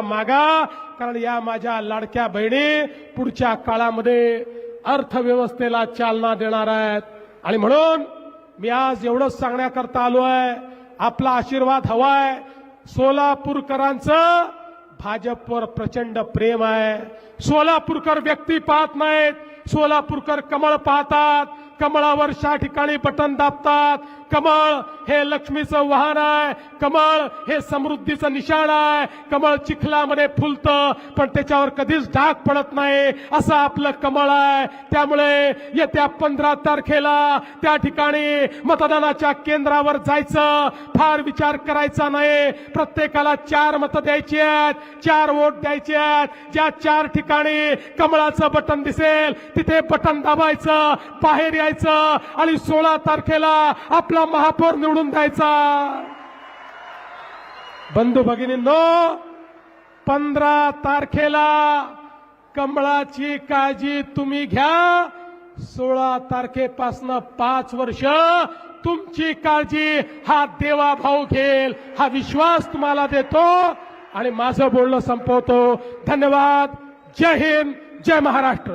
मागा कारण या माझ्या लाडक्या बहिणी पुढच्या काळामध्ये अर्थव्यवस्थेला चालना देणार आहेत. आणि म्हणून मी आज एवढंच सांगण्याकरता आलो आहे आपला आशीर्वाद हवाय. सोलापूरकरांचं भाजपवर प्रचंड प्रेम आहे. सोलापूरकर व्यक्ती पाहत नाहीत सोलापूरकर कमळ पाहतात. कमळावर ठिकाणी बटन दाबतात. कमळ हे लक्ष्मीचं वाहन आहे. कमळ हे समृद्धीचं निशाण आहे. कमळ चिखलामध्ये फुलतं पण त्याच्यावर कधीच डाग पडत नाही. असं आपलं कमळ आहे. त्यामुळे येत्या पंधरा तारखेला त्या ठिकाणी मतदानाच्या केंद्रावर जायचं. फार विचार करायचा नाही. प्रत्येकाला चार मतं द्यायची आहेत. चार वोट द्यायचे आहेत. ज्या चार ठिकाणी कमळाचं बटन दिसेल तिथे बटन दाबायचं. बाहेर यायचं आणि सोळा तारखेला आपला महापौर निवडून द्यायचा. बंधू भगिनींनो पंधरा तारखेला कमळाची काळजी तुम्ही घ्या. सोळा तारखेपासनं पाच वर्ष तुमची काळजी हा देवा भाऊ घेईल हा विश्वास तुम्हाला देतो आणि माझं बोलणं संपवतो. धन्यवाद. जय हिंद जय महाराष्ट्र.